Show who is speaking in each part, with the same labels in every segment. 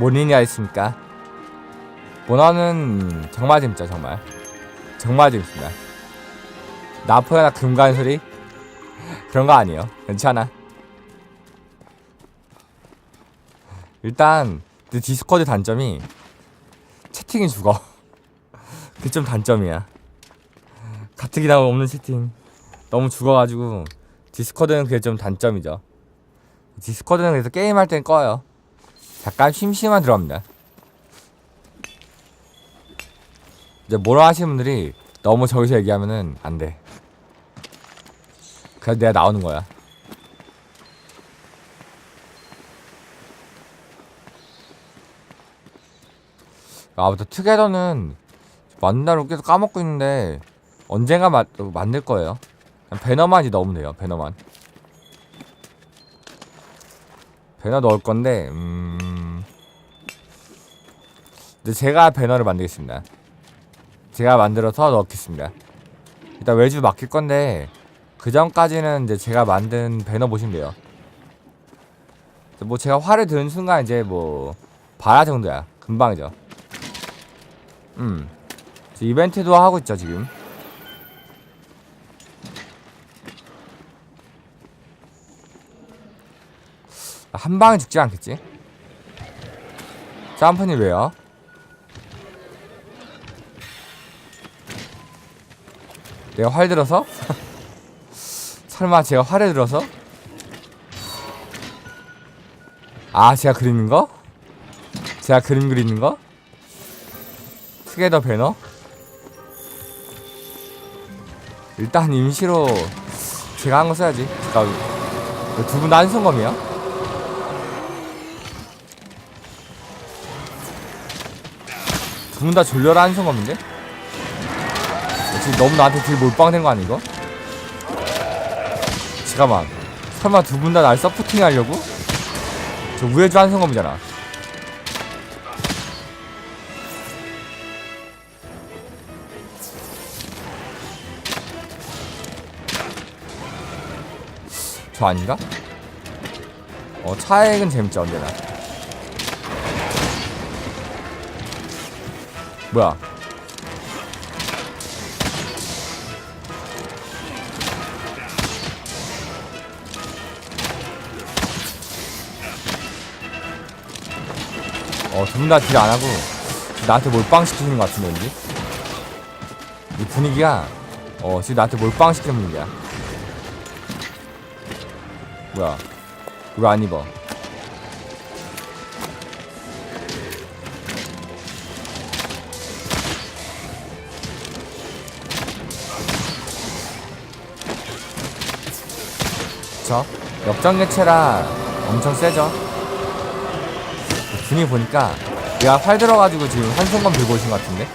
Speaker 1: 모니냐 있습니까? 모나는 정말 재밌죠 정말. 정말 재밌습니다. 나포나 금간 소리? 그런 거 아니에요. 괜찮아. 일단 그 디스코드 단점이 채팅이 죽어. 그게 좀 단점이야. 가뜩이나 없는 채팅. 너무 죽어가지고 디스코드는 그게 좀 단점이죠. 디스코드는 그래서 게임할 땐 꺼요 잠깐 심심한 들어갑니다. 이제 뭐라 하시는 분들이 너무 저기서 얘기하면은 안 돼. 그래서 내가 나오는 거야. 아무튼 투게더는 만나로 계속 까먹고 있는데 언젠가 마, 만들 거예요. 배너만 이제 넣으면 돼요 배너만. 배너 넣을 건데 음 이제 제가 배너를 만들겠습니다. 제가 만들어서 넣겠습니다. 일단 외주 맡길 건데 그 전까지는 이제 제가 만든 배너 보시면 돼요. 뭐 제가 활을 드는 순간 이제 뭐 바라 정도야. 금방이죠. 음. 저 이벤트도 하고 있죠 지금. 한 방에 죽지 않겠지? 짬프니 왜요? 내가 활 들어서? 설마 제가 활에 들어서? 아 제가 그리는 거? 제가 그림 그리는 거? 투게더 배너? 일단 임시로 제가 한 거 써야지 잠깐 두분 다 한성검이야? 두 분 다 졸려라 한성검인데? 지금 너무 나한테 되게 몰빵된 거 아니 이거? 잠깐만 설마 두 분 다 날 서포팅 하려고? 저 우회주 한성검이잖아 저 아닌가? 어 차액은 재밌죠 언제나 뭐야 어, 다딜안 하고 나한테 몰빵 시키는 것 같은데 왠지? 이 분위기가 어 지금 나한테 몰빵 시키는 분위기야. 뭐야? 왜 안 입어. 저? 역전개체라 엄청 세죠 분위기 보니까 얘가 활 들어가지고 지금 한손검 들고 오신 것 같은데?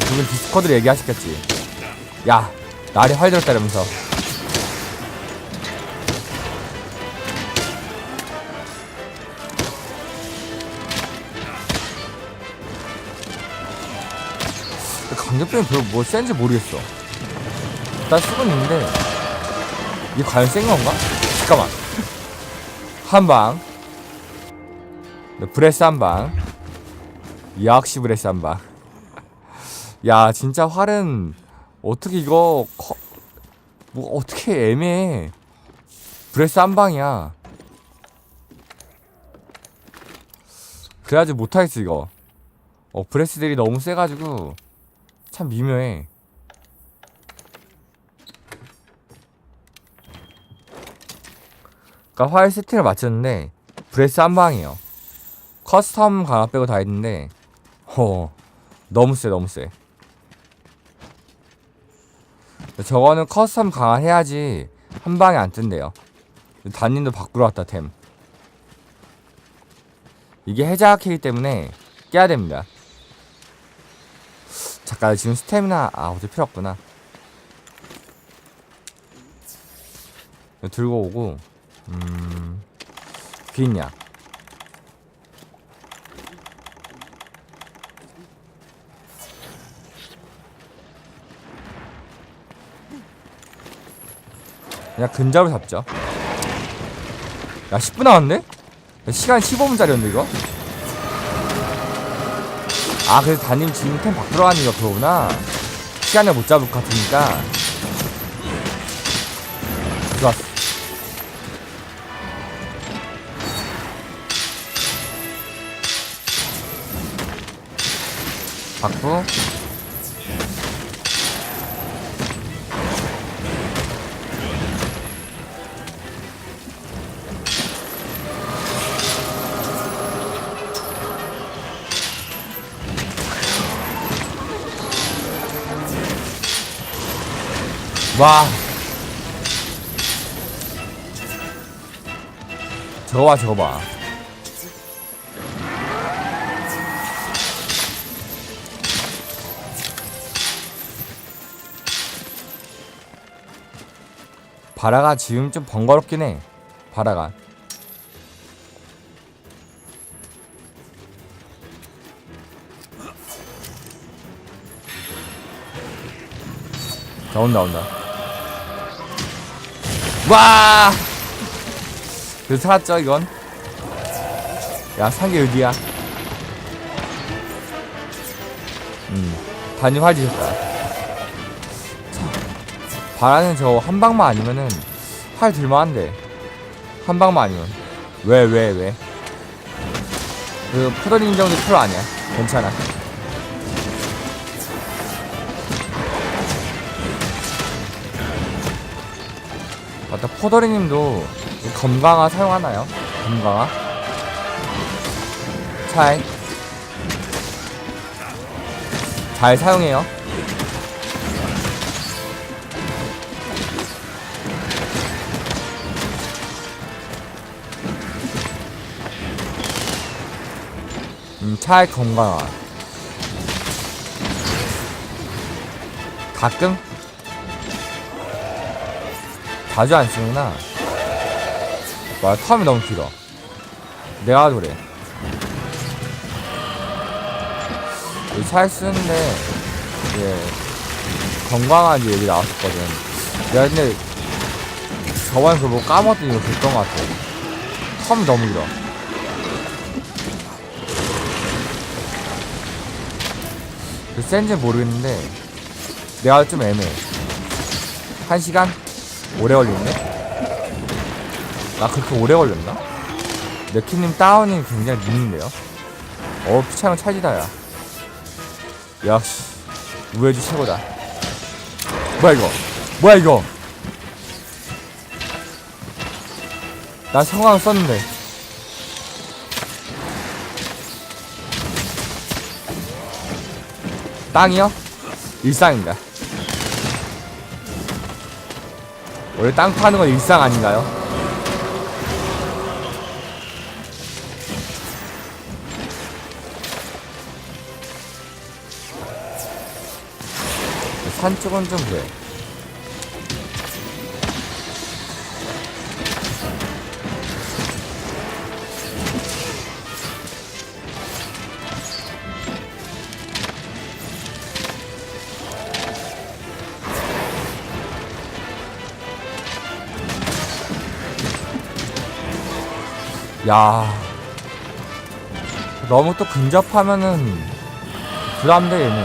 Speaker 1: 두분 디스코드로 얘기하시겠지. 야 날이 활 들었다 이러면서. 강력병이 별로 뭐 센지 모르겠어. 일단 쓰고 있는데 이게 과연 센 건가? 잠깐만. 한방. 네, 브레스 한 방. 역시 브레스 한 방. 야 진짜 활은 어떻게 이거 커... 뭐 어떻게 애매해. 브레스 한 방이야. 그래야지 못하겠어 이거. 어 브레스들이 너무 세가지고 참 미묘해. 그니까 활 세팅을 맞췄는데 브레스 한 방이에요 커스텀 강화 빼고 다 했는데 어 너무 세 너무 세 저거는 커스텀 강화 해야지 한 방에 안 뜬대요. 단님도 바꾸러 왔다 템. 이게 해자키이기 때문에 깨야 됩니다. 잠깐 지금 스태미나 아 어제 필요 없구나. 들고 오고 음 비인냐 그냥 근접을 잡죠. 야 10분 남았네? 시간 15분짜리였는데 이거? 아 그래서 담임 지금 템 바꾸러 가는 거 그거구나. 시간을 못 잡을 것 같으니까. 좋았어. 바꾸 와. 저거 봐 저거 봐. 바라가 지금 좀 번거롭긴 해 바라가. 자 온다 온다 와. 그래서 살았죠 이건? 야 상계 어디야. 음 단위 활지셨다. 바라는 저 한 방만 아니면은 활 들만한데. 한 방만 아니면. 왜 왜 왜? 그 포도린 정도 프로 아니야. 괜찮아 맞다 포도리님도 검강화 사용하나요? 검강화? 잘. 잘 사용해요. 음, 잘 건강화. 가끔? 자주 안 쓰구나. 와, 텀이 너무 길어. 내가 그래. 잘 쓰는데, 이게, 건강한 얘기 나왔었거든. 내가 근데, 저번에 그거 뭐 까먹었더니 이거 됐던 것 같아. 텀이 너무 길어. 그 센지 모르겠는데, 내가 좀 애매해. 한 시간? 오래 걸리네? 나 그렇게 오래 걸렸나? 네키님 다운이 굉장히 늦는데요? 어, 피차랑 찰지다야. 역시, 우회주 최고다. 뭐야, 이거? 뭐야, 이거? 나 성광 썼는데. 땅이요? 일상입니다. 원래 땅 파는 건 일상 아닌가요? 산 쪽은 좀 그래. 야. 너무 또 근접하면은 부담돼 얘는.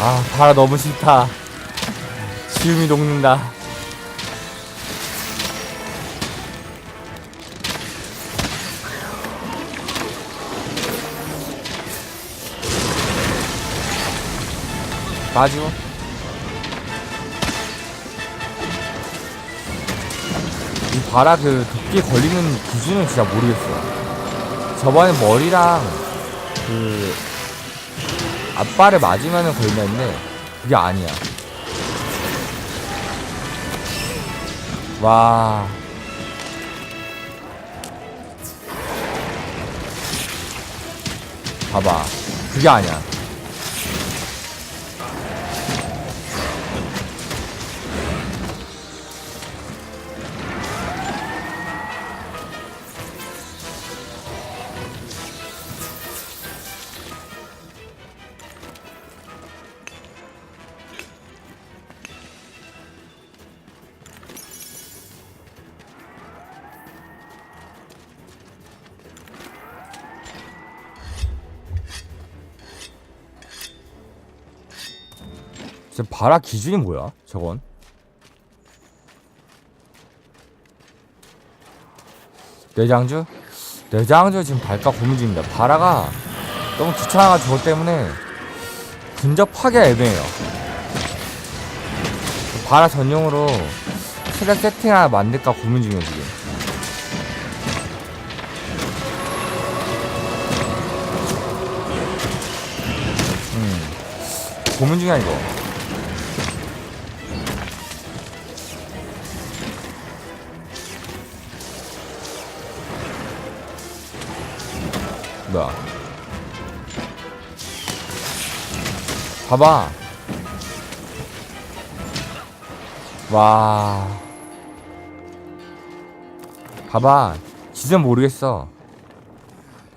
Speaker 1: 아 바라 너무 싫다. 지음이 녹는다 빠지고 이 바라 그 도끼에 걸리는 기준은 진짜 모르겠어. 저번에 머리랑 그 앞발에 맞으면은 걸린다 했는데 그게 아니야. 와. 봐봐. 그게 아니야 지금 바라 기준이 뭐야? 저건? 내장주? 내장주 지금 발가 고민 중입니다. 바라가 너무 귀찮아가지고 때문에 근접하기가 애매해요. 바라 전용으로 트랙 세팅 하나 만들까 고민 중이에요 지금. 음 고민 중이야 이거. 뭐야? 봐봐. 와. 봐봐. 진짜 모르겠어.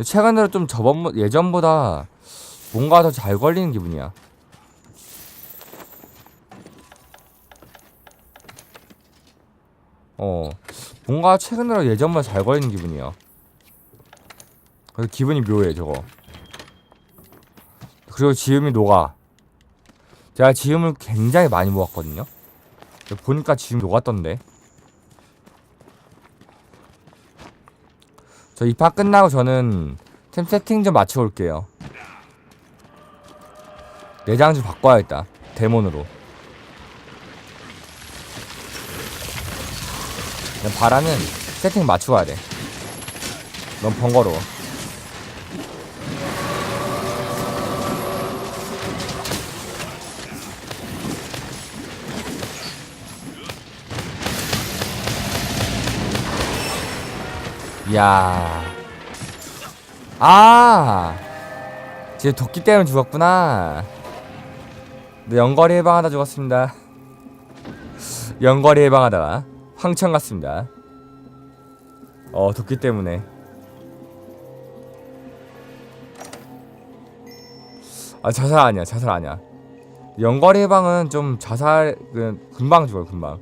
Speaker 1: 최근 들어 좀 저번 예전보다 뭔가 더 잘 걸리는 기분이야. 어. 뭔가 최근 들어 예전보다 잘 걸리는 기분이야. 그래서 기분이 묘해 저거. 그리고 지음이 녹아. 제가 지음을 굉장히 많이 모았거든요. 보니까 지금 녹았던데. 저이판 끝나고 저는 템 세팅 좀 맞춰 올게요. 내장 좀 바꿔야겠다. 데몬으로. 바라는 세팅 맞추고 가야 돼. 너무 번거로워. 야. 아! 제 도끼 때문에 죽었구나. 네, 연거리 해방하다 죽었습니다. 연거리 해방하다가 황천 갔습니다. 어, 도끼 때문에. 아, 자살 아니야, 자살 아니야. 연거리 해방은 좀 자살, 그, 금방 죽어요, 금방.